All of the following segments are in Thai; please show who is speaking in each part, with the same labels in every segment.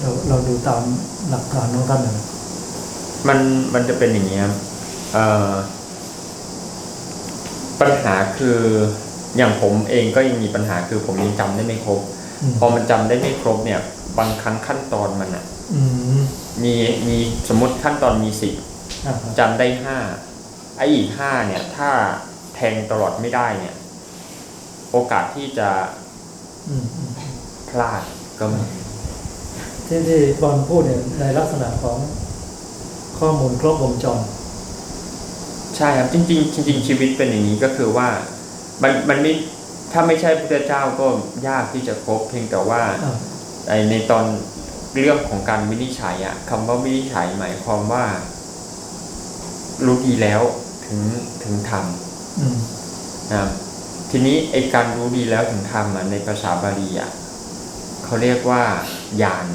Speaker 1: เราเราดูตามหลักฐานของท่านนะ
Speaker 2: มันมันจะเป็นอย่างนี้ครับเอ่อปัญหาคืออย่างผมเองก็ยังมีปัญหาคือผมยังจำได้ไม่ครบ
Speaker 1: อืม
Speaker 2: พอมันจำได้ไม่ครบเนี่ย บางครั้งขั้นตอนมันอะ
Speaker 1: อืม
Speaker 2: มีมีสมมติขั้นตอนมีสิบ
Speaker 1: อ่า
Speaker 2: จำได้ห้าไอ้อีกห้าเนี่ย ถ้าแทงตลอดไม่ได้เนี่ย โอกาสที่จะ
Speaker 1: อืมอืม
Speaker 2: พลาดก็มี
Speaker 1: ที่ที่บอลพูดเนี่ยในลักษณะของข้อมูลครบวงจร
Speaker 2: ใช่ครับจริง ๆ จริง ๆ ชีวิตเป็นอย่างนี้ก็คือว่ามันมันไม่ถ้าไม่ใช่พระเจ้าก็ยากที่จะครบเพียงแต่ว่า
Speaker 1: อ่า
Speaker 2: ไอในตอนเรื่องของการวินิจฉัยอะคำว่าวินิจฉัยหมายความว่า รู้ดีแล้วถึงถึงท
Speaker 1: อืมำ
Speaker 2: นะครับทีนี้ไอการรู้ดีแล้วถึงทำอะในภาษาบาลีอะเขาเรียกว่าญาณ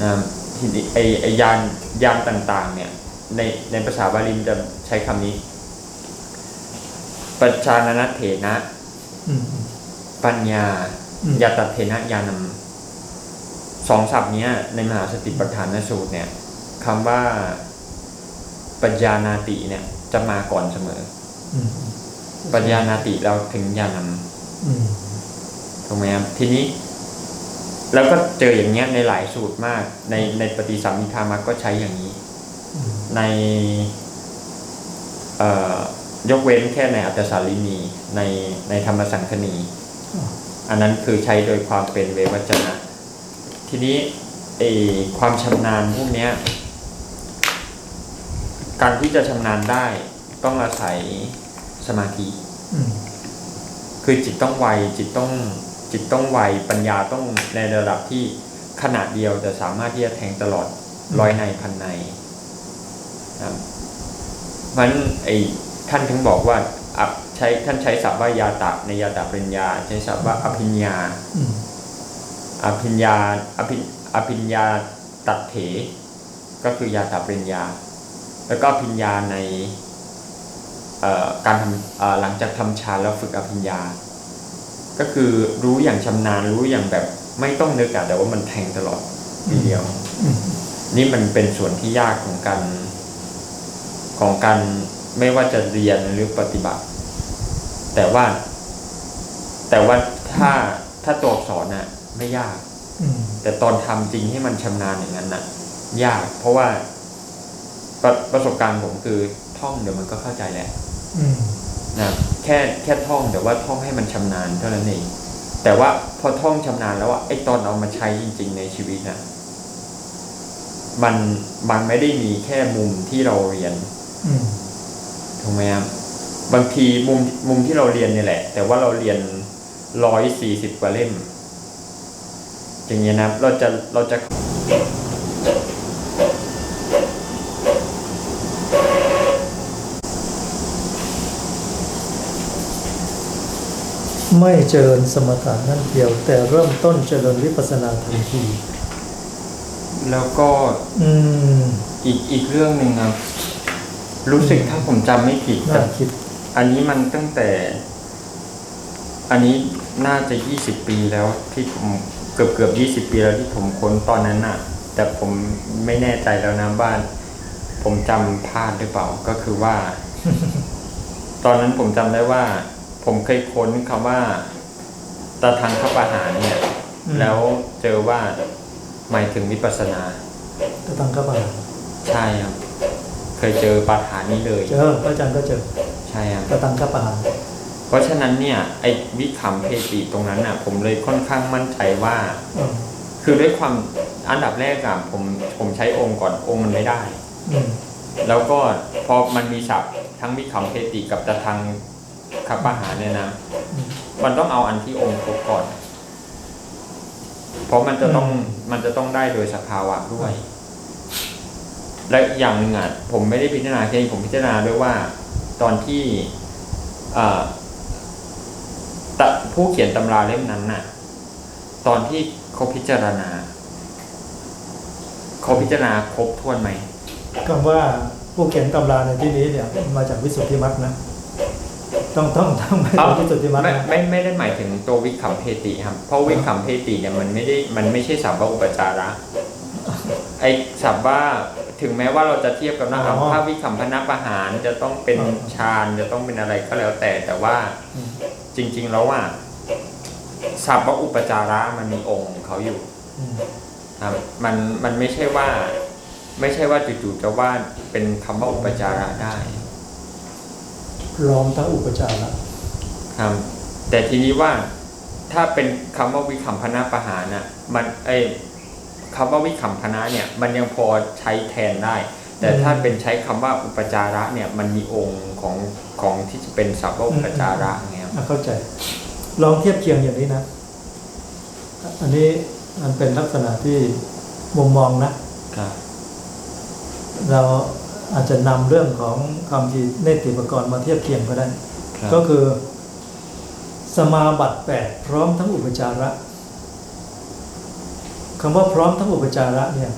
Speaker 2: นะครับทีนี้ไอไอญาณญาณต่างๆ เนี่ย ในในภาษาบาลีมันจะใช้คำนี้ ปัจจานนเถนะ
Speaker 1: อืมอืม
Speaker 2: ปัญญา
Speaker 1: อืม
Speaker 2: ยาตัดเทนะยานำสองศัพท์เนี้ย ในมหาสติปัฏฐานสูตรเนี่ยคำว่าปัญญานาติเนี่ย จะมาก่อนเสมอ
Speaker 1: อืม
Speaker 2: ปัญญานาติเราถึงญาณ
Speaker 1: อืมำ
Speaker 2: ถูกไหมครับทีนี้ แล้วก็เจออย่างเงี้ยในหลายสูตรมาก ในในปฏิสัมมิทามักก็ใช้อย่างนี้
Speaker 1: อืม
Speaker 2: ในเอ่อยกเว้นแค่ในอัตตสาลินีในในธรรมสังคณี
Speaker 1: อ่า
Speaker 2: อันนั้นคือใช้โดยความเป็นเววัจนะ ทีนี้ไอความชำนาญพวกเนี้ยการที่จะชำนาญได้ต้องอาศัยสมาธิ
Speaker 1: อืม
Speaker 2: คือจิตต้องไวจิตต้อง จิตต้องไวปัญญาต้องในระดับที่ขนาดเดียวจะสามารถที่จะแทงตลอดร้อยในพันในนะครับเพราะฉะนั้นไอ้ท่านถึงบอกว่าอับใช้ท่านใช้ศัพท์ว่ายาตะในยาตะปริญญา ใช้ศัพท์ว่าอภิญญา
Speaker 1: อืม
Speaker 2: อภิญญาอภิอภิญญาตัดเถ ก็คือยาตาปริญญา แล้วก็อภิญญาในเอ่อการทำเอ่อหลังจากทำฌานแล้วฝึกอภิญญา ก็คือรู้อย่างชำนาญรู้อย่างแบบไม่ต้องนึกอะแต่ว่ามันแทงตลอดทีเดียว
Speaker 1: อืม
Speaker 2: นี่มันเป็นส่วนที่ยากของการของการไม่ว่าจะเรียนหรือปฏิบัติ แต่ว่า แต่ว่าถ้าถ้าตัวอักษรน่ะ ไม่ยาก
Speaker 1: อืม
Speaker 2: แต่ตอนทำจริงให้มันชำนาญอย่างนั้นน่ะ ยาก เพราะว่าประประสบการณ์ผมคือท่องเดี๋ยวมันก็เข้าใจแหละ
Speaker 1: อืม
Speaker 2: นะ แค่แค่ท่องแต่ว่าท่องให้มันชำนาญเท่านั้นเองแต่ว่าพอท่องชำนาญแล้วอะไอ้ตอนเอามาใช้จริง ๆ ในชีวิตน่ะมันมันไม่ได้มีแค่มุมที่เราเรียน
Speaker 1: อืม
Speaker 2: ถูกไหมครับบางทีมุมมุมที่เราเรียนเนี่ยแหละ แต่ว่าเราเรียนร้อยสี่สิบกว่าเล่ม อย่างเงี้ยนะครับเราจะเราจะ
Speaker 1: ไม่เจริญสมถะนั่นเดียว แต่เริ่มต้นเจริญวิปัสสนาทันที
Speaker 2: แล้วก็
Speaker 1: อืม
Speaker 2: อีกอีกเรื่องหนึ่งครับ รู้สึกถ้าผมจำไม่ผิด
Speaker 1: น่าคิด
Speaker 2: อันนี้มันตั้งแต่ อันนี้น่าจะยี่สิบปีแล้วที่ผมเกือบเกือบยี่สิบปีแล้วที่ผมค้นตอนนั้นน่ะ แต่ผมไม่แน่ใจแล้วนะว่าผมจำพลาดหรือเปล่าก็คือว่า ตอนนั้นผมจำได้ว่า ผมเคยค้นคำว่าตาทางขปาหารเนี่ย
Speaker 1: อืม
Speaker 2: แล้วเจอว่าหมายถึงวิปัสสนา
Speaker 1: ตะตังกบา
Speaker 2: ใช่ครับ เคยเจอปาฐานนี้เลย
Speaker 1: เจอพระอาจารย์ก็เจอ
Speaker 2: ใช่ครับ
Speaker 1: ตะตังกบา
Speaker 2: เพราะฉะนั้นเนี่ยไอ้วิขำเพติตรงนั้นน่ะ ผมเลยค่อนข้างมั่นใจว่า
Speaker 1: อืม
Speaker 2: คือด้วยความอันดับแรกอะผมผมใช้องค์ก่อนองค์มันไม่ได้
Speaker 1: อืม
Speaker 2: แล้วก็พอมันมีศัพท์ทั้งวิขำเพติกับตะทาง คับปะหารเนี่ยนะ
Speaker 1: อืม
Speaker 2: มันต้องเอาอันที่องค์ครบก่อน เพราะมันจะต้องมันจะต้องได้โดยสภาวะด้วย และอีกอย่างหนึ่งอะผมไม่ได้พิจารณาแค่นี้ผมพิจารณาด้วยว่า ตอนที่เอ่อตะผู้เขียนตำราเล่มนั้นน่ะ ตอนที่เขาพิจารณาเขาพิจารณาครบถ้วนไหม
Speaker 1: คำว่าผู้เขียนตำราในที่นี้เนี่ยมาจากวิสุทธิมรรคนะ ต้องต้องต้องไม่
Speaker 2: เอ้า
Speaker 1: ถึงที่สุดที่มัด
Speaker 2: ไม่
Speaker 1: นะ
Speaker 2: ไม่ไม่ได้หมายถึงตัววิคัมเพติครับ เพราะวิคัมเพติเนี่ยมันไม่ได้มันไม่ใช่สัพพะอุปจาระไอสัพว่าถึงแม้ว่าเราจะเทียบกับนะ
Speaker 1: อ๋อ
Speaker 2: ถ้าวิคัมพนาประหารจะต้องเป็น
Speaker 1: อ๋อ
Speaker 2: ฌานจะต้องเป็นอะไรก็แล้วแต่ แต่ว่า
Speaker 1: อืม
Speaker 2: จริง ๆ แล้วว่าสัพพะอุปจาระมันมีองค์ของเขาอยู่
Speaker 1: อืม
Speaker 2: ครับมันมันไม่ใช่ว่า ไม่ใช่ว่าจู่ๆจะว่าเป็นคำว่าอุปจาระได้
Speaker 1: พ ร้อมทั้งอุปจาระ
Speaker 2: ครับ แต่ทีนี้ว่าถ้าเป็นคำว่าวิคัมพนาประหารน่ะมันเอ้ยคำว่าวิคัมพนาเนี่ย มันยังพอใช้แทนได้ แต่ถ้าเป็นใช้คำว่าอุปจาระเนี่ยมันมีองค์ของของที่จะเป็นสัพพะอุปจาระไงครับ
Speaker 1: อะเข้าใจ ลองเทียบเคียงอย่างนี้นะ อันนี้มันเป็นลักษณะที่มุมมองนะ
Speaker 2: ครับ
Speaker 1: เรา อาจจะนำเรื่องของคำที่เนติปกรณ์มาเทียบเคียงก็ได้
Speaker 2: ครับ
Speaker 1: ก็คือ สมาบัติแปดพร้อมทั้งอุปจาระคำว่าพร้อมทั้งอุปจาระเนี่ย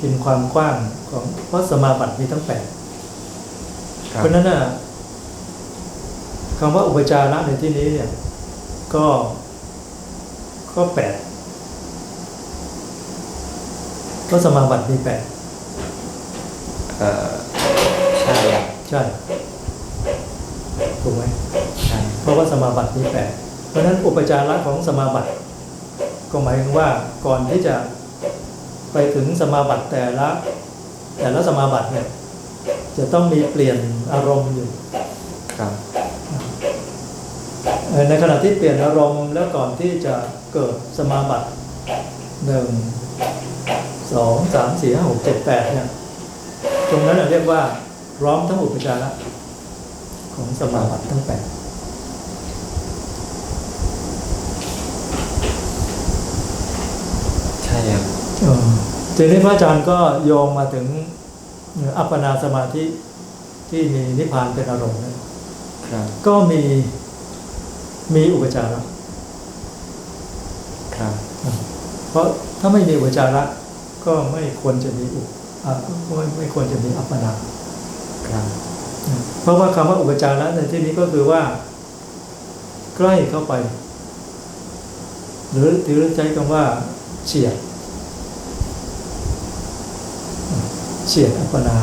Speaker 1: กินความกว้างของเพราะสมาบัติมีทั้งแปด
Speaker 2: ครั
Speaker 1: เพ
Speaker 2: บ
Speaker 1: ราะฉะนั้นน่ะคำว่าอุปจาระในที่นี้เนี่ย ก็ก็แปดก็สมาบัติมีแปด
Speaker 2: เอ่อ ใช่ครับ
Speaker 1: ใช่ ถูกไหม
Speaker 2: ใช่
Speaker 1: เพราะว่าสมาบัติมีแปดเพราะฉะนั้นอุปจาระของสมาบัติ ก็หมายถึงว่าก่อนที่จะไปถึงสมาบัติแต่ละแต่ละสมาบัติเนี่ยจะต้องมีเปลี่ยนอารมณ์อยู่
Speaker 2: ครับ
Speaker 1: เอ่อในขณะที่เปลี่ยนอารมณ์แล้วก่อนที่จะเกิดสมาบัติหนึ่งสองสามสี่ห้าหกเจ็ดแปดเนี่ย ตรงนั้นนะเรียกว่าพร้อมทั้งอุปจาระของสมาบัติทั้งแปด
Speaker 2: ใช่ครับ
Speaker 1: เออทีนี้พระอาจารย์ก็โยงมาถึงอัปปนาสมาธิที่มีนิพพานเป็นอารมณ์เนี่ย
Speaker 2: ครับ
Speaker 1: ก็มีมีอุปจาระ
Speaker 2: ครับ
Speaker 1: เพราะถ้าไม่มีอุปจาระก็ไม่ควรจะมีอุปอะก็ ไม่ไม่ควรจะมีอัปปนา
Speaker 2: ครับ
Speaker 1: เพราะว่าคำว่าอุปจาระในที่นี้ก็คือว่า ใกล้เข้าไป หรือหรือใช้คำว่าเฉียดเฉียดอัปปนา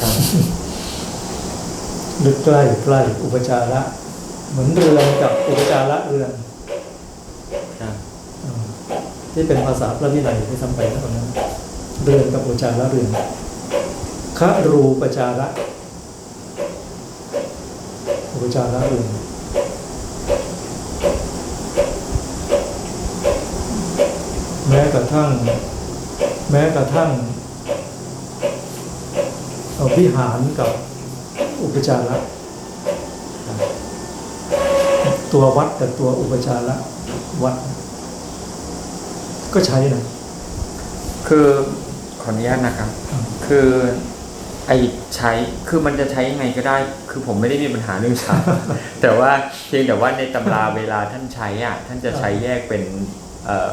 Speaker 2: ครับ
Speaker 1: หรือใกล้ใกล้อุปจาระ เหมือนเรือนกับอุปจาระเรือน
Speaker 2: ครับ
Speaker 1: อ่าที่เป็นภาษาพระวินัยที่ทำไปนะตรงนั้น เรือนกับอุปจาระเรือนครูปจาระอุปจาระเรือนแม้กระทั่ง แม้กระทั่งเอาวิหารกับอุปจาระตัววัดกับตัวอุปจาระวัด ก็ใช้นะ
Speaker 2: คือ ขออนุญาตนะครับ
Speaker 1: อืม
Speaker 2: คือไอใช้คือมันจะใช้ยังไงก็ได้ คือผมไม่ได้มีปัญหาเรื่องใช้แต่ว่าเพียงแต่ว่าในตำราเวลาท่านใช้อะท่านจะใช้แยกเป็นเอ่อ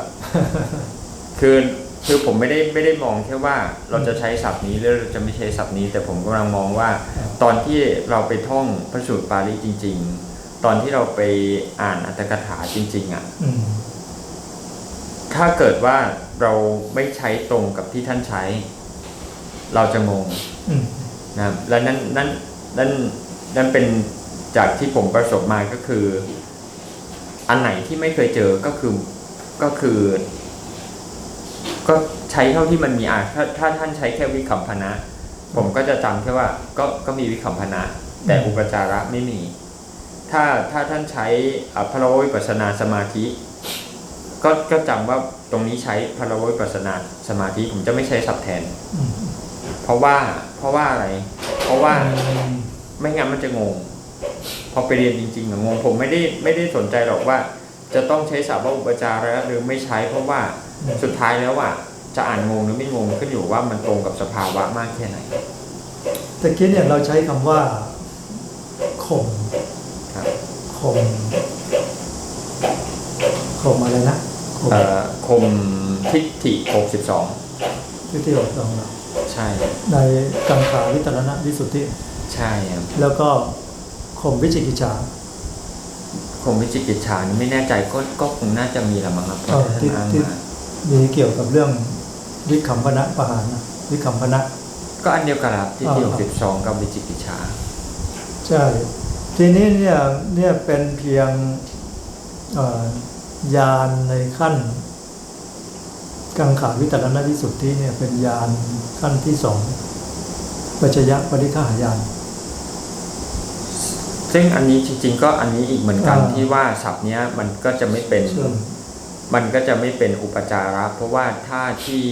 Speaker 2: คือคือผมไม่ได้ไม่ได้มองแค่ว่าเราจะใช้ศัพท์นี้หรือเราจะไม่ใช้ศัพท์นี้ แต่ผมกำลังมองว่า ตอนที่เราไปท่องพระสูตรปาลีจริง ๆ ตอนที่เราไปอ่านอัตถกถาจริง ๆ อะ
Speaker 1: อืม
Speaker 2: ถ้าเกิดว่าเราไม่ใช้ตรงกับที่ท่านใช้ เราจะงง
Speaker 1: อืม
Speaker 2: นะครับและนั่นนั่นนั่นนั่นเป็นจากที่ผมประสบมาก็คือ อันไหนที่ไม่เคยเจอก็คือก็คือ ก็ใช้เท่าที่มันมีอะถ้าถ้าท่านใช้แค่วิคัมพนะ ผมก็จะจำแค่ว่า ก็ก็มีวิคัมพนะ แต่อุปจาระไม่มี ถ้าถ้าท่านใช้อะพระวิปัสสนาสมาธิ ก็ก็จำว่าตรงนี้ใช้พระวิปัสสนาสมาธิผมจะไม่ใช้สับแทน
Speaker 1: อืม
Speaker 2: เพราะว่าเพราะว่าอะไร เพราะว่าไม่งั้นมันจะงง พอไปเรียนจริงๆอะงงผมไม่ได้ไม่ได้สนใจหรอกว่า จะต้องใช้ศัพท์ว่าอุปจาระหรือไม่ใช้เพราะว่าสุดท้ายแล้วอะจะอ่านงงหรือไม่งงขึ้นอยู่ว่ามันตรงกับสภาวะมากแค่ไหน
Speaker 1: แต่กี้เนี่ยเราใช้คำว่าข่ม
Speaker 2: ครับ
Speaker 1: ข่มข่มอะไรนะ ข่ม
Speaker 2: เอ่อคมทิฏฐิ62
Speaker 1: ที่ที่เราลองเรา
Speaker 2: ใช่
Speaker 1: ในกังขาวิตรณะวิสุทธิ
Speaker 2: ใช่ครับ
Speaker 1: แล้วก็ข่มวิจิกิจฉา
Speaker 2: คงวิจิกิจฉานี่ไม่แน่ใจก็ก็คงน่าจะมีละมั้งครับเพราะ
Speaker 1: เออที่
Speaker 2: ท่านอ้าง
Speaker 1: ที่
Speaker 2: มา
Speaker 1: มีเกี่ยวกับเรื่องวิคัมพนะประหารนะวิคัมพนะ
Speaker 2: ก็อันเดียวกันครับที่ที่
Speaker 1: อ่า
Speaker 2: สิบสองกับวิจิกิจฉา
Speaker 1: ใช่ทีนี้เนี่ยเนี่ยเป็นเพียงเอ่อ ยานในขั้น กังขาวิตรณวิสุทธิเนี่ยเป็นยานขั้นที่สองปัจจยปริฆายาน
Speaker 2: ซึ่งอันนี้จริง ๆ ก็อันนี้อีกเหมือนกัน
Speaker 1: อ่า
Speaker 2: ที่ว่าศัพท์เนี้ยมันก็จะไม่เป็น
Speaker 1: เชื่อม
Speaker 2: มันก็จะไม่เป็นอุปจาระเพราะว่าถ้าที่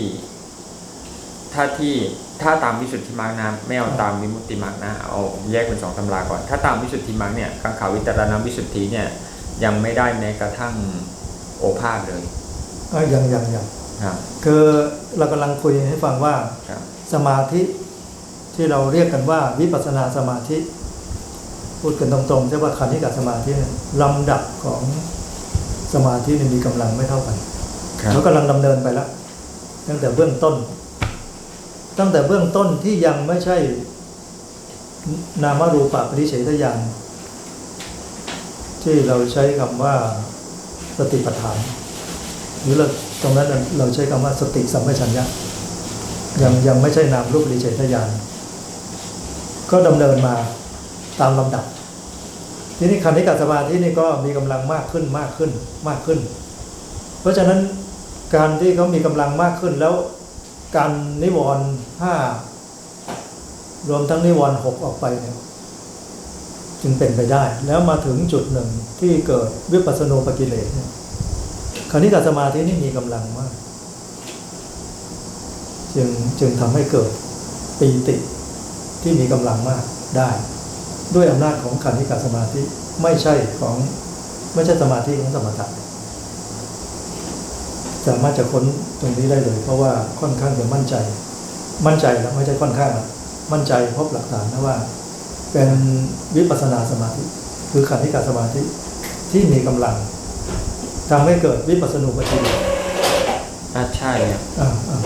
Speaker 2: ถ้าที่ถ้าตามวิสุทธิมรรคนะไม่เอาตามวิมุตติมรรคนะเอาแยกเป็นสองตำราก่อน ถ้าตามวิสุทธิมรรคเนี่ยกังขาวิตรณวิสุทธิเนี่ยยังไม่ได้แม้กระทั่ง โอภาษเลย
Speaker 1: เอ้ยยังยังยัง
Speaker 2: ครับ
Speaker 1: คือเรากำลังคุยให้ฟังว่า
Speaker 2: ครับ
Speaker 1: สมาธิที่เราเรียกกันว่าวิปัสสนาสมาธิ พูดกันตรงๆใช่ว่าขันธิกาสมาธิเนี่ยลำดับของสมาธิเนี่ยมีกำลังไม่เท่ากัน
Speaker 2: ครับ
Speaker 1: เรากำลังดำเนินไปแล้วตั้งแต่เบื้องต้น ตั้งแต่เบื้องต้นที่ยังไม่ใช่นามรูปะปริเฉทญาณที่เราใช้คำว่า สติปัฏฐาน หรือเราตรงนั้นเราใช้คำว่าสติสัมปชัญญะยังยังไม่ใช่นามรูปปริเฉทญาณก็ดำเนินมาตามลำดับ ทีนี้ขันธิกาสมาธินี่ก็มีกำลังมากขึ้นมากขึ้นมากขึ้น เพราะฉะนั้นการที่เขามีกำลังมากขึ้นแล้วการนิวรณ์ห้ารวมทั้งนิวรณ์หกออกไปเนี่ย จึงเป็นไปได้ แล้วมาถึงจุดหนึ่งที่เกิดวิปัสสนูปกิเลสเนี่ยคราวนี้กับสมาธินี่มีกำลังมาก จึงจึงทำให้เกิดปีติที่มีกำลังมากได้ ด้วยอำนาจของขันธิกาสมาธิไม่ใช่ของไม่ใช่สมาธิของสมถะสามารถจะค้นตรงนี้ได้เลย เพราะว่าค่อนข้างจะมั่นใจ มั่นใจแล้วไม่ใช่ค่อนข้างมั่นใจพบหลักฐานนะว่า เป็นวิปัสสนาสมาธิ คือขันธิกาสมาธิที่มีกำลังทำให้เกิดวิปัสสนูปฏิบัติ
Speaker 2: อ่าใช่ครับ
Speaker 1: อ่าอ่า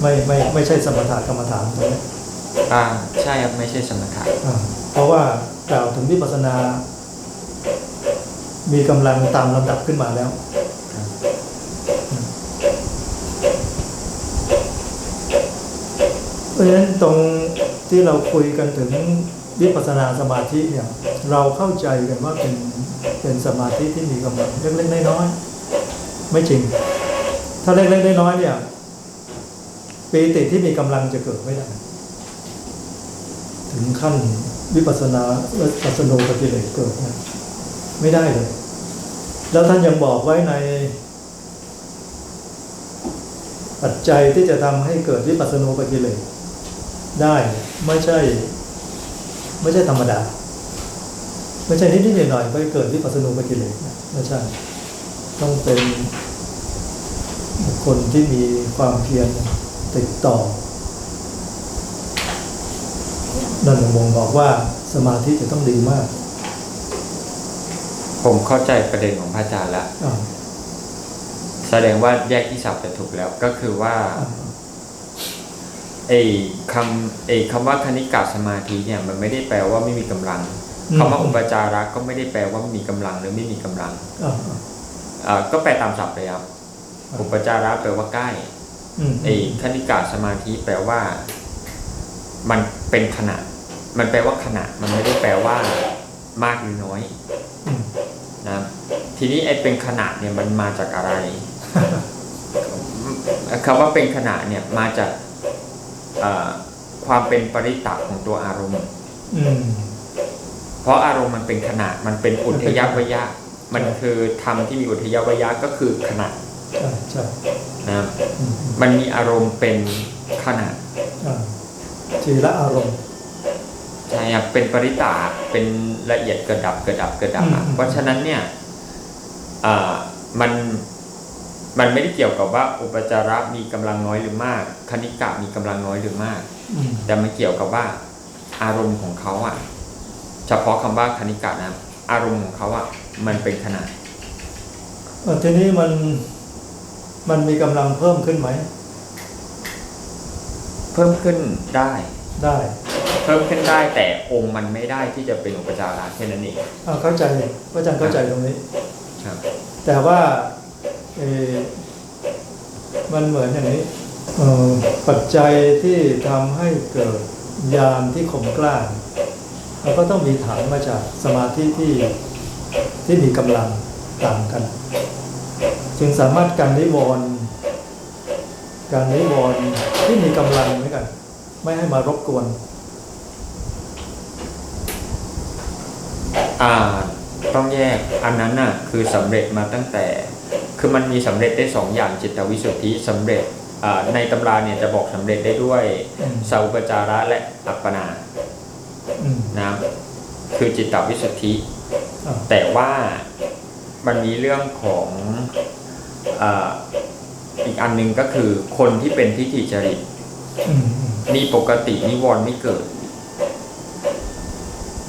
Speaker 1: ไม่ไม่ไม่ใช่สมถะกรรมฐานตรงนี้
Speaker 2: อ่าใช่ครับไม่ใช่สมถะ
Speaker 1: อ่าเพราะว่ากล่าวถึงวิปัสสนา มีกำลังตามลำดับขึ้นมาแล้ว
Speaker 2: ครับ
Speaker 1: เพราะฉะนั้นตรงที่เราคุยกันถึง วิปัสสนาสมาธิเนี่ยเราเข้าใจกันว่าเป็นเป็นสมาธิที่มีกำลังเล็กๆน้อยๆไม่จริง ถ้าเล็กๆน้อยๆเนี่ยปีติที่มีกำลังจะเกิดไม่ได้ ถึงขั้นวิปัสสนาวิปัสสนูปฏิเลสเกิดนะไม่ได้เลย แล้วท่านยังบอกไว้ใน ปัจจัยที่จะทำให้เกิดวิปัสสนูปกิเลสได้ไม่ใช่ ไม่ใช่ธรรมดา ไม่ใช่นิดๆหน่อยๆไปเกิดวิปัสสนูปกิเลสนะไม่ใช่ ต้องเป็นบุคคลที่มีความเพียรติดต่อนั่นหลวงมงบอกว่าสมาธิจะต้องดีมาก
Speaker 2: ผมเข้าใจประเด็นของพระอาจารย์แล้ว
Speaker 1: อ่า
Speaker 2: แสดงว่าแยกที่สับจะถูกแล้วก็คือว่า
Speaker 1: อ่า
Speaker 2: ไอ้คำไอ้คำว่าคณิกาสมาธิเนี่ยมันไม่ได้แปลว่าไม่มีกำลังคำว่าอุปจาระก็ไม่ได้แปลว่าไม่มีกำลังหรือไม่มีกำลัง
Speaker 1: อ่าอ่า
Speaker 2: อ่าก็แปลตามศัพท์เลยครับ
Speaker 1: ครับ
Speaker 2: อุปจาระแปลว่าใกล้
Speaker 1: อืม
Speaker 2: ไอ้คณิกาสมาธิแปลว่า มันเป็นขณะ มันแปลว่าขณะ มันไม่ได้แปลว่ามากหรือน้อย
Speaker 1: อืม
Speaker 2: นะครับทีนี้ไอ้เป็นขณะเนี่ยมันมาจากอะไรคำว่าเป็นขณะเนี่ยมาจากเอ่อ ความเป็นปริตะของตัวอารมณ์
Speaker 1: อืม
Speaker 2: เพราะอารมณ์มันเป็นขณะมันเป็นอุทยวยะ มันคือธรรมที่มีอุทยวยะก็คือขณะ
Speaker 1: ใช่ใช่
Speaker 2: นะครับ
Speaker 1: อืม
Speaker 2: มันมีอารมณ์เป็นขณะ
Speaker 1: อ่าทีละอารมณ์
Speaker 2: ใช่ครับเป็นปริตะเป็นละเอียดกระดับกระดับกระดับอะ
Speaker 1: อืม
Speaker 2: เพราะฉะนั้นเนี่ยอ่ามัน มันไม่ได้เกี่ยวกับว่าอุปจาระมีกำลังน้อยหรือมาก คณิกะมีกำลังน้อยหรือมาก
Speaker 1: อืม
Speaker 2: แต่มันเกี่ยวกับว่าอารมณ์ของเขาอะ เฉพาะคำว่าคณิกะนะ อารมณ์ของเขาอะ มันเป็นขนาด
Speaker 1: เอ่อทีนี้มันมันมีกำลังเพิ่มขึ้นไหม
Speaker 2: เพิ่มขึ้นได้
Speaker 1: ได้
Speaker 2: เพิ่มขึ้นได้แต่องค์มันไม่ได้ที่จะเป็นอุปจาระแค่นั้นเอง
Speaker 1: อ่าเข้าใจพระอาจารย์เข้าใจตรงนี้
Speaker 2: ครับ
Speaker 1: แต่ว่าเออ มันเหมือนอย่างนี้ปัจจัยที่ทำให้เกิดยานที่ข่มกล้าเราก็ต้องมีฐานมาจากสมาธิที่ที่มีกำลังต่างกัน จึงสามารถการนิวรณ์การนิวรณ์ที่มีกำลังเหมือนกัน ไม่ให้มารบกวน
Speaker 2: อ่าต้องแยกอันนั้นน่ะคือสำเร็จมาตั้งแต่ คือมันมีสำเร็จได้สองอย่างจิตวิสุทธิสำเร็จอ่าในตำราเนี่ยจะบอกสำเร็จได้ด้วย
Speaker 1: อืม
Speaker 2: สัพปจาระและอัปปนา
Speaker 1: อืม
Speaker 2: นะคือจิตวิสุทธิ
Speaker 1: อ่า
Speaker 2: แต่ว่ามันมีเรื่องของอาอีกอันหนึงก็คือคนที่เป็นทิฏฐิจริต
Speaker 1: อืมอืม
Speaker 2: มีปกตินิวรณ์ไม่เกิด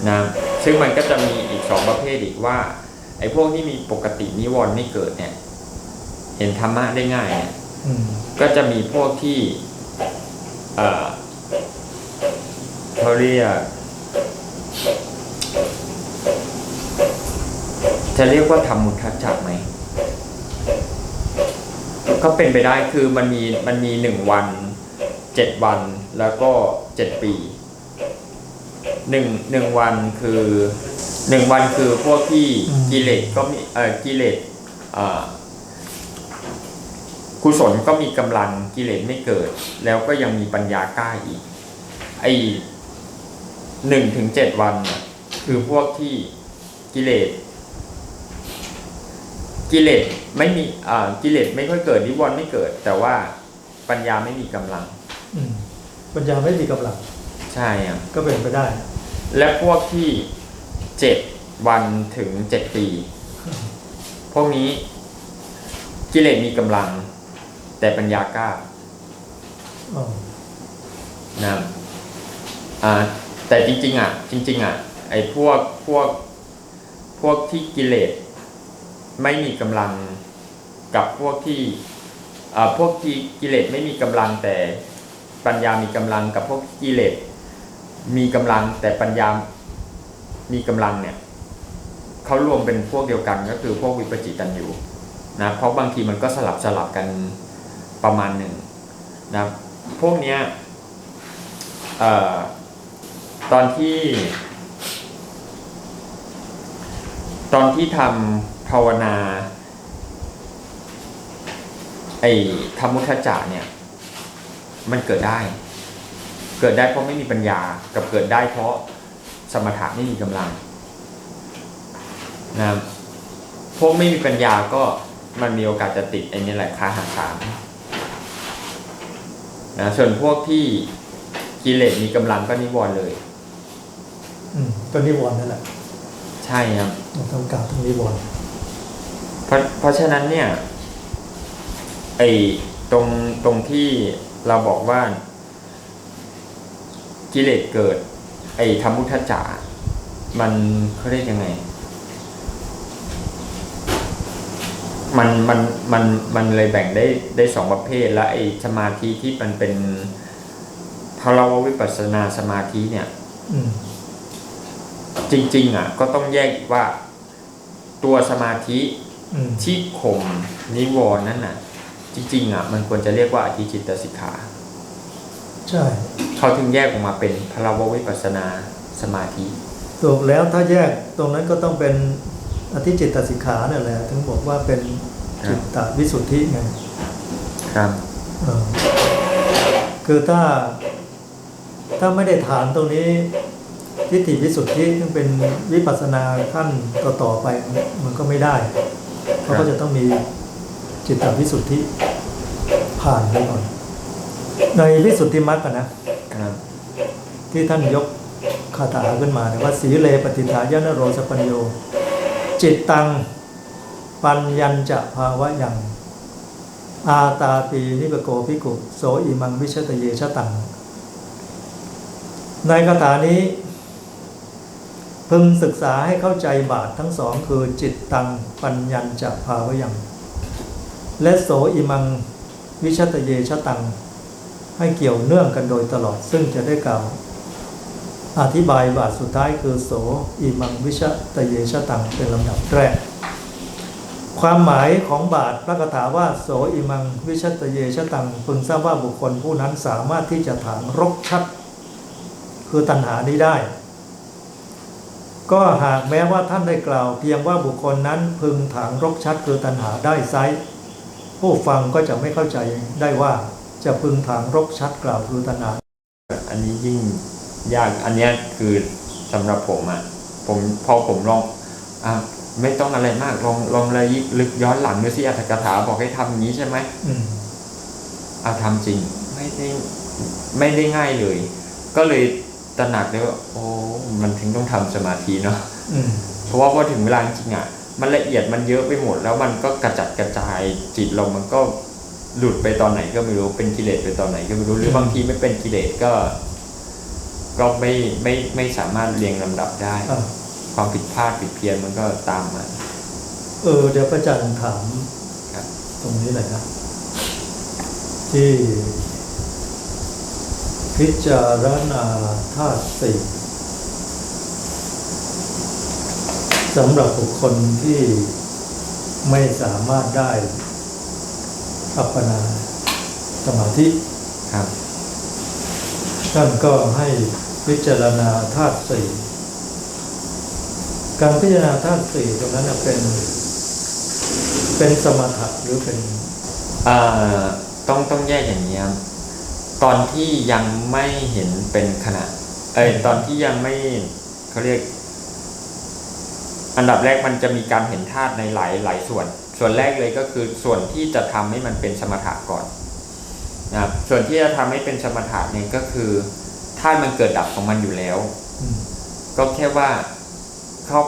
Speaker 2: นะซึ่งมันก็จะมีอีกสองประเภทอีกว่าไอ้พวกที่มีปกตินิวรณ์ไม่เกิดเนี่ย เห็นธรรมะได้ง่ายเนี่ย
Speaker 1: อืม
Speaker 2: ก็จะมีพวกที่เอ่อเขาเรียกจะเรียกว่าทำมุทัจักไหมก็เป็นไปได้คือมันมีมันมีหนึ่งวันเจ็ดวันแล้วก็เจ็ดปี หนึ่งหนึ่งวันคือหนึ่งวันคือพวกที่กิเลสก็มีเอ่อกิเลสอ่ากุศลก็มีกำลังกิเลสไม่เกิด แล้วก็ยังมีปัญญากล้าอีก ไอหนึ่งถึงเจ็ดวันน่ะคือพวกที่กิเลสกิเลสไม่มีอ่ากิเลสไม่ค่อยเกิดนิวรณ์ไม่เกิด แต่ว่าปัญญาไม่มีกำลัง
Speaker 1: อืมปัญญาไม่มีกำลัง
Speaker 2: ใช่อะ
Speaker 1: ก็เป็นไปได้
Speaker 2: และพวกที่เจ็ดวันถึงเจ็ดปี พวกนี้กิเลสมีกำลัง แต่ปัญญากล้า
Speaker 1: อ๋อ
Speaker 2: นะอ่าแต่จริง ๆ อะ จริง ๆ อะ ไอ้พวกพวกพวกที่กิเลสไม่มีกำลังกับพวกที่อ่าพวกที่กิเลสไม่มีกำลังแต่ปัญญามีกำลังกับพวกกิเลส มีกำลังแต่ปัญญา มีกำลังเนี่ยเขารวมเป็นพวกเดียวกันก็คือพวกวิปจิตันอยู่นะเพราะบางทีมันก็สลับสลับกันประมาณหนึ่งนะพวกเนี้ยตอนที่ ตอนที่ทำภาวนาไอ้ธรรมุทจาเนี่ย มันเกิดได้ เกิดได้เพราะไม่มีปัญญา กับเกิดได้เพราะสมถะไม่มีกำลังนะครับพวกไม่มีปัญญาก็มันมีโอกาสจะติดไอ้นี่แหละคาหาสามนะส่วนพวกที่กิเลสมีกำลังก็นิวรณ์เลย
Speaker 1: อืมก็นิวรณ์นั่นแหละ
Speaker 2: ใช่ครับ
Speaker 1: เราต้องกล่าวถึงนิวรณ์
Speaker 2: เพราะเพราะฉะนั้นเนี่ยไอ้ตรงตรงที่เราบอกว่า กิเลสเกิด ไอ้ธรรมุทจามันเขาเรียกยังไง มันมันมันมันเลยแบ่งได้ได้สองประเภทแล้วไอ้สมาธิที่มันเป็นภาวะวิปัสสนาสมาธิเนี่ย
Speaker 1: อืม
Speaker 2: จริง ๆ อะ ก็ต้องแยกอีกว่าตัวสมาธิ
Speaker 1: อืม
Speaker 2: ที่ข่มนิวรณ์นั่นน่ะ จริง ๆ อะ มันควรจะเรียกว่าอธิจิตตสิกขา
Speaker 1: ใช่
Speaker 2: เขาถึงแยกออกมาเป็นพลาววิปัสสนาสมาธิ
Speaker 1: ถูกแล้วถ้าแยกตรงนั้นก็ต้องเป็นอธิจิตตสิกขาเนี่ยแหละถึงบอกว่าเป็น
Speaker 2: ครั
Speaker 1: จิ
Speaker 2: บ
Speaker 1: ตตวิสุทธิไง
Speaker 2: ครับ
Speaker 1: เออคือถ้าถ้าไม่ได้ฐานตรงนี้ทิฏฐิวิสุทธิซึ่งเป็นวิปัสสนาขั้นต่อๆไปมันก็ไม่ได้เขาก็จะต้องมีจิตตวิสุทธิผ่านไปก่อนในวิสุทธิมรรคอะนะ
Speaker 2: ครับ
Speaker 1: ที่ท่านยกคาถาขึ้นมาว่าสีเลปฏิทายนโรสปัญโย จิตตัง ปัญญัญจะภาวะยังอาตาปีนิปโกพิกุโสอิมังวิชตเยชะตัง ในคาถานี้ พึงศึกษาให้เข้าใจบาททั้งสองคือจิตตัง ปัญญัญจะภาวะยังและโสอิมังวิชตเยชะตัง ให้เกี่ยวเนื่องกันโดยตลอด ซึ่งจะได้กล่าวอธิบายบาทสุดท้ายคือโสอิมังวิชะตเยชะตังเป็นลำดับแรก ความหมายของบาทพระคาถาว่าโสอิมังวิชะตเยชะตังพึงทราบว่าบุคคลผู้นั้นสามารถที่จะถางรกชัด คือตัณหานี้ได้ ก็หากแม้ว่าท่านได้กล่าว เพียงว่าบุคคลนั้นพึงถางรกชัดคือตัณหาได้ไซผู้ฟังก็จะไม่เข้าใจได้ว่า จะพึงถางรกชัดกล่าวคือตัณหา
Speaker 2: อันนี้ยิ่งยากอันเนี้ยคือสำหรับผมอะผมพอผมลองอะไม่ต้องอะไรมากลองลองระลึกย้อนหลังดูสิอัตถกถาบอกให้ทำอย่างนี้ใช่ไหม
Speaker 1: อืม
Speaker 2: อะทำจริง ไม่ได้ไม่ได้ง่ายเลย ก็เลยตระหนักเลยว่าโอ้มันถึงต้องทำสมาธิเนาะ
Speaker 1: อืม
Speaker 2: เพราะว่าพอถึงเวลาจริงๆอะมันละเอียดมันเยอะไปหมด แล้วมันก็กระจัดกระจายจิตเรามันก็ หลุดไปตอนไหนก็ไม่รู้เป็นกิเลสไปตอนไหนก็ไม่รู้หรือบางทีไม่เป็นกิเลสก็ ก็ไม่ไม่ไม่สามารถเรียงลำดับได้
Speaker 1: อะ
Speaker 2: ความผิดพลาดผิดเพี้ยนมันก็ตามมา
Speaker 1: เออเดี๋ยวพระอาจารย์ถาม
Speaker 2: ครับ
Speaker 1: ตรงนี้หน่อยนะที่ พิจารณาธาตุสี่สำหรับบุคคลที่ไม่สามารถได้ อัปปนาสมาธิ
Speaker 2: ครับ
Speaker 1: ท่านก็ให้พิจารณาธาตุสี่การพิจารณาธาตุสี่ตรงนั้นนะเป็น เป็นสมถะหรือเป็น
Speaker 2: อ่าต้องต้องแยกอย่างนี้ครับตอนที่ยังไม่เห็นเป็นขณะเอ้ยตอนที่ยังไม่เขาเรียก อันดับแรกมันจะมีการเห็นธาตุในหลายหลายส่วน ส่วนแรกเลยก็คือส่วนที่จะทำให้มันเป็นสมถะก่อนนะครับส่วนที่จะทำให้เป็นสมถะเนี่ยก็คือธาตุมันเกิดดับของมันอยู่แล้ว
Speaker 1: อืม
Speaker 2: ก็แค่ว่าเข้า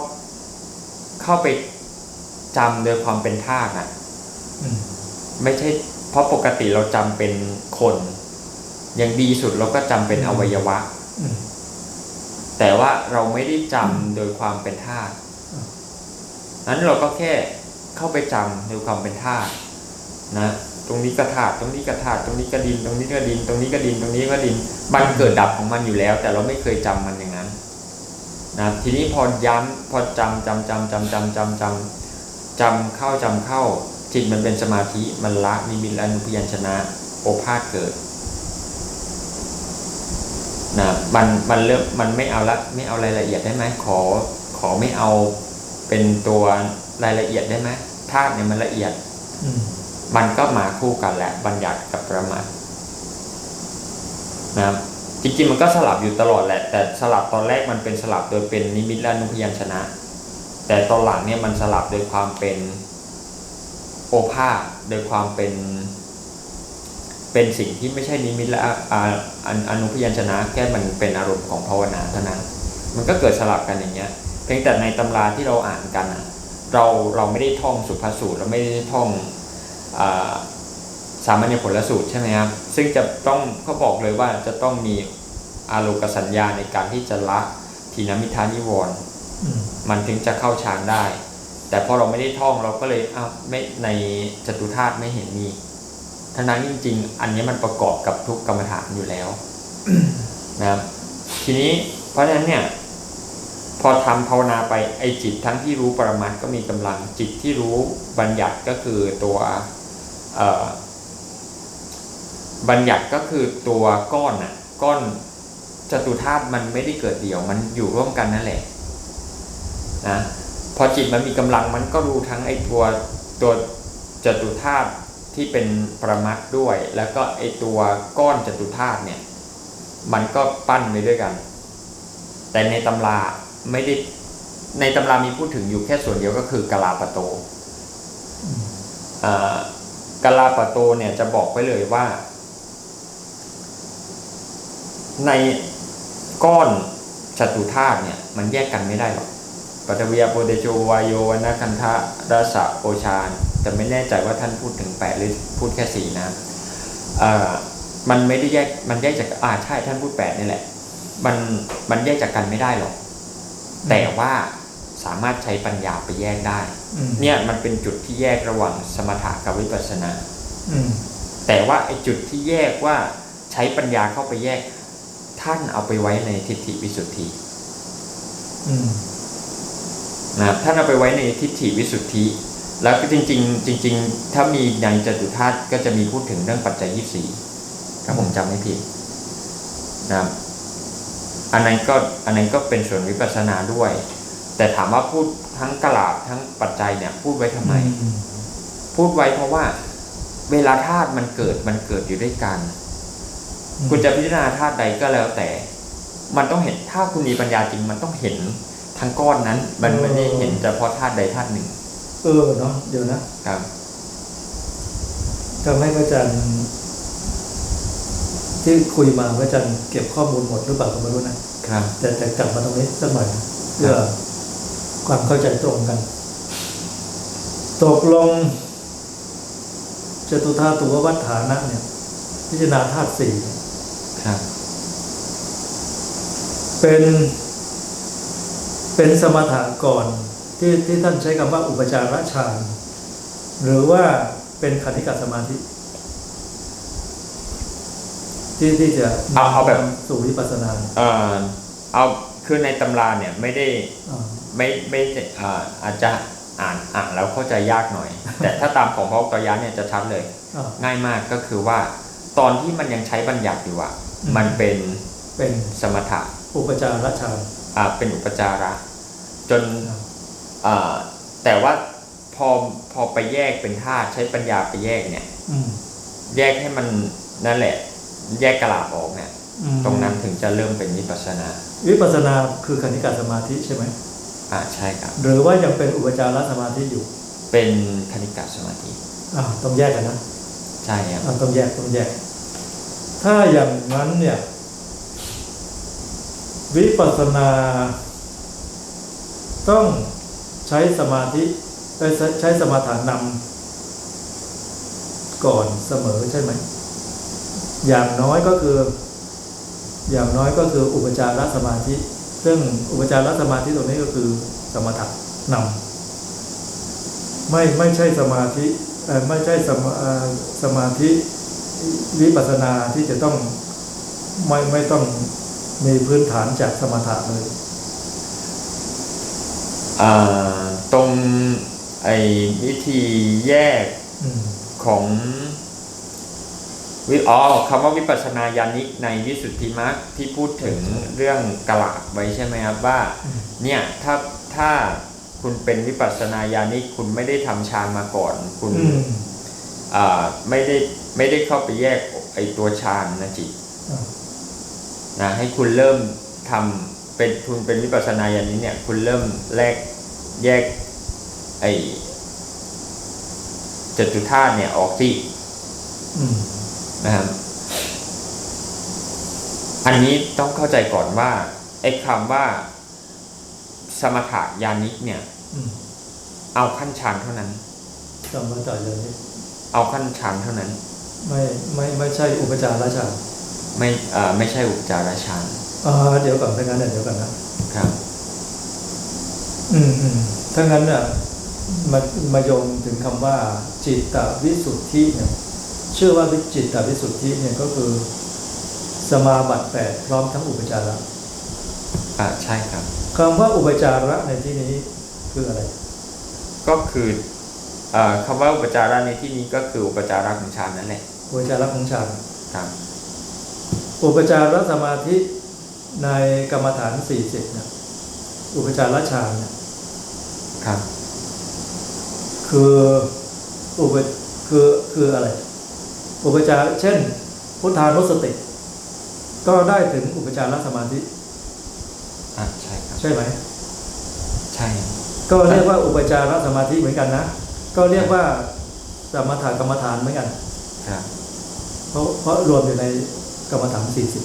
Speaker 2: เข้าไปจำโดยความเป็นธาตุน่ะ
Speaker 1: อืม
Speaker 2: ไม่ใช่เพราะปกติเราจำเป็นคนอย่างดีสุดเราก็จำเป็นอวัยวะ
Speaker 1: อืม
Speaker 2: แต่ว่าเราไม่ได้จำโดยความเป็นธาตุ
Speaker 1: อืม
Speaker 2: นั้นเราก็แค่ เข้าไปจำโดยความเป็นธาตุนะตรงนี้ก็ธาตรงนี้ก็ธาตรงนี้ก็ดิน ตรงนี้ก็ดิน ตรงนี้ก็ดิน ตรงนี้ก็ดิน มันเกิดดับของมันอยู่แล้ว แต่เราไม่เคยจำมันอย่างนั้นนะทีนี้พอย้ำพอจำจำจำจำจำจำจำจำเข้าจำเข้า จิตมันเป็นสมาธิมันละนิมิตอนุพยัญชนะโอภาษเกิดนะมันมันเริ่มมันไม่เอาละไม่เอารายละเอียดได้ไหมขอขอไม่เอาเป็นตัว รายละเอียดได้ไหมธาตุเนี่ยมันละเอียด
Speaker 1: อืม
Speaker 2: มันก็มาคู่กันแหละบัญญัติกับประมาทนะครับจริงๆมันก็สลับอยู่ตลอดแหละ แต่สลับตอนแรกมันเป็นสลับโดยเป็นนิมิตและอนุพยัญชนะ แต่ตอนหลังเนี่ยมันสลับโดยความเป็นโอภาษโดยความเป็น เป็นสิ่งที่ไม่ใช่นิมิตและอ่าอ่าออนุพยัญชนะแค่มันเป็นอารมณ์ของภาวนาเท่านั้น มันก็เกิดสลับกันอย่างเงี้ย เพียงแต่ในตำราที่เราอ่านกันอะ เราเราไม่ได้ท่องสุภาสูตรเราไม่ได้ท่องอ่าสามัญญผลสูตรใช่ไหมครับซึ่งจะต้องเขาบอกเลยว่าจะต้องมีอาโลกสัญญาในการที่จะละทีนมิทานิวรณ์
Speaker 1: อืม
Speaker 2: มันถึงจะเข้าฌานได้ แต่พอเราไม่ได้ท่องเราก็เลยอ้าวไม่ในจตุธาตุไม่เห็นมีทั้งนั้นจริง ๆ อันนี้มันประกอบกับทุกกรรมฐานอยู่แล้วนะครับทีนี้เพราะฉะนั้นเนี่ย พอทำภาวนาไปไอจิตทั้งที่รู้ปรมัตถ์ก็มีกำลังจิตที่รู้บัญญัติก็คือตัวบัญญัติก็คือตัวก้อนน่ะก้อนจตุธาตุมันไม่ได้เกิดเดี่ยวมันอยู่ร่วมกันนั่นแหละนะพอจิตมันมีกำลังมันก็รู้ทั้งไอตัวตัวจตุธาตุที่เป็นประมัติด้วย แล้วก็ไอตัวก้อนจตุธาตุเนี่ย มันก็ปั้นไปด้วยกัน แต่ในตำรา ไม่ได้ในตำรามีพูดถึงอยู่แค่ส่วนเดียวก็คือกลาปโตกลาปโตเนี่ยจะบอกไว้เลยว่า ในก้อนจตุธาตุเนี่ย มันแยกกันไม่ได้หรอกปัตวิยาโปเตโจวายโยวนาคันทะราสะโอชานแต่ไม่แน่ใจว่าท่านพูดถึงแปดหรือพูดแค่สี่นะมันไม่ได้แยกมันแยกจากอ่าใช่ท่านพูดแปดนี่แหละ มันมันแยกจากกันไม่ได้หรอก แต่ว่าสามารถใช้ปัญญาไปแยกได้
Speaker 1: อืม
Speaker 2: เนี่ยมันเป็นจุดที่แยกระหว่างสมถะกับวิปัสสนา
Speaker 1: อืม
Speaker 2: แต่ว่าไอ้จุดที่แยกว่าใช้ปัญญาเข้าไปแยกทท่านเอาไปไว้ในทิฏฐิวิสุทธิ
Speaker 1: อืม
Speaker 2: นะครับท่านเอาไปไว้ในทิฏฐิวิสุทธิ แล้วก็จริง ๆ จริง ๆ ถ้ามีในจตุธาตุก็จะมีพูดถึงเรื่องปัจจัยยี่สี่ถ้าผมจำไม่ผิดนะครับ อันนั้นก็อันนั้นก็เป็นส่วนวิปัสสนาด้วย แต่ถามว่าพูดทั้งกลาบทั้งปัจจัยเนี่ย พูดไว้ทำไม
Speaker 1: อืม
Speaker 2: พูดไว้เพราะว่าเวลาธาตุมันเกิดมันเกิดอยู่ด้วยกัน คุณจะพิจารณาธาตุใดก็แล้วแต่ มันต้องเห็นถ้าคุณมีปัญญาจริงมันต้องเห็นทั้งก้อนนั้น มันไม่ได้เห็นเฉพาะธาตุใดธาตุหนึ่ง
Speaker 1: เออเนาะเดี๋ยวนะครับทำให้พระอาจารย์ ที่คุยมาพระอาจารย์เก็บข้อมูลหมดหรือเปล่าก็ไม่รู้นะ
Speaker 2: ครับ
Speaker 1: แต่แต่กลับมาตรงนี้สักหน่อยนะเพื่อความเข้าใจตรงกัน ตกลงจตุธาตุววัฏฐานะเนี่ย พิจารณาธาตุสี่เนี่ย
Speaker 2: ครับ
Speaker 1: เป็น เป็นสมถะก่อนที่ที่ท่านใช้คำว่าอุปจารฌานหรือว่าเป็นคณิกาสมาธิ ที่ที่จะ
Speaker 2: เอาเอาแบบ
Speaker 1: สู่วิปัสสนา
Speaker 2: เอ่อเอาคือในตำราเนี่ยไม่ได้
Speaker 1: อ่า
Speaker 2: ไม่ไม่อ่าอาจจะอ่านอ่านแล้วเข้าใจยากหน่อย แต่ถ้าตามของพระอุตยานเนี่ยจะชัดเลย
Speaker 1: อ่า
Speaker 2: ง่ายมากก็คือว่า ตอนที่มันยังใช้บัญญัติอยู่อะ
Speaker 1: อืม
Speaker 2: มันเป็น
Speaker 1: เป็น
Speaker 2: สมถะ
Speaker 1: อุปจารฌาน
Speaker 2: อ่าเป็นอุปจาระ จนอ่าแต่ว่าพอพอไปแยกเป็นธาตุใช้ปัญญาไปแยกเนี่ย
Speaker 1: อืม
Speaker 2: แยกให้มันนั่นแหละ แยกกระลาบออกเนี่ย
Speaker 1: อืม
Speaker 2: ตรงนั้นถึงจะเริ่มเป็นวิปัสสนา
Speaker 1: วิปัสสนาคือคณิกาสมาธิใช่ไหม
Speaker 2: อ่าใช่ครับ
Speaker 1: หรือว่ายังเป็นอุปจารสมาธิอยู่
Speaker 2: เป็นคณิกาสมาธิ
Speaker 1: อ่าต้องแยกกันนะ
Speaker 2: ใช่ครับ
Speaker 1: อ่าต้องแยกต้องแยก ถ้าอย่างนั้นเนี่ย วิปัสสนา ต้องใช้สมาธิเอ้ยใช้ใช้สมาฐานนำก่อนเสมอใช่ไหม อย่างน้อยก็คือ อย่างน้อยก็คืออุปจารสมาธิ ซึ่งอุปจารสมาธิตรงนี้ก็คือสมถะนำไม่ไม่ใช่สมาธิเอ่อไม่ใช่สมาเอ่อสมาธิวิปัสสนาที่จะต้องไม่ไม่ต้องมีพื้นฐานจากสมถะเลย
Speaker 2: อ่าตรงไอ้วิธีแยก
Speaker 1: อืม
Speaker 2: ของ วิอ๋อคำว่าวิปัสสนาญาณิกในวิสุทธิมรรคที่พูดถึงเรื่องกลาบไว้ใช่ไหมครับว่า
Speaker 1: อืม
Speaker 2: เนี่ยถ้าถ้าคุณเป็นวิปัสสนาญาณิกคุณไม่ได้ทำฌานมาก่อน คุณ
Speaker 1: อืม
Speaker 2: อ่าไม่ได้ไม่ได้เข้าไปแยกไอตัวฌานนะจิต
Speaker 1: อ่า
Speaker 2: นะให้คุณเริ่มทำเป็นคุณเป็นวิปัสสนาญาณิกเนี่ย คุณเริ่มแรกแยก ไอจตุธาตุเนี่ยออกสิ
Speaker 1: อืม
Speaker 2: นะครับ อันนี้ต้องเข้าใจก่อนว่าไอ้คำว่า สมถะญาณิกเนี่ย
Speaker 1: อืม
Speaker 2: เอาขั้นฌานเท่านั้น
Speaker 1: สมถะอย่างนี้
Speaker 2: เอาขั้นฌานเท่านั้น
Speaker 1: ไม่ไม่ไม่ใช่อุปจารฌาน
Speaker 2: ไม่อ่าไม่ใช่อุปจารฌาน
Speaker 1: อ่าเดี๋ยวก่อนถ้างั้นเนี่ยเดี๋ยวก่อนนะ
Speaker 2: ครับ
Speaker 1: อืมอืมถ้างั้นเนี่ยมามาโยงถึงคำว่าจิตตวิสุทธิเนี่ยเชื่อว่าวิจิตตวิสุทธิเนี่ยก็คือสมาบัติแปดพร้อมทั้งอุปจาระ
Speaker 2: อ่าใช่ครับ
Speaker 1: คำว่าอุปจาระในที่นี้คืออะไร
Speaker 2: ก็คืออ่าคำว่าอุปจาระในที่นี้ก็คืออุปจาระของฌานนั่นแหละ
Speaker 1: อุปจาระของฌาน
Speaker 2: ครับ
Speaker 1: อุปจารสมาธิในกรรมฐานสี่สิบเนี่ยอุปจารฌานเนี่ย
Speaker 2: ครับ
Speaker 1: คืออุปคือคืออะไร อุปจารเช่น พุทธานุสติ ก็ได้ถึงอุปจารสมาธิ
Speaker 2: อ่าใช่ครับ
Speaker 1: ใช่ไหม
Speaker 2: ใช่
Speaker 1: ก็เรียกว่าอุปจารสมาธิเหมือนกันนะ ก็เรียกว่าสมถะกรรมฐานเหมือนกัน
Speaker 2: ครับ
Speaker 1: เพราะเพราะรวมอยู่ในกรรมฐานสี่สิบ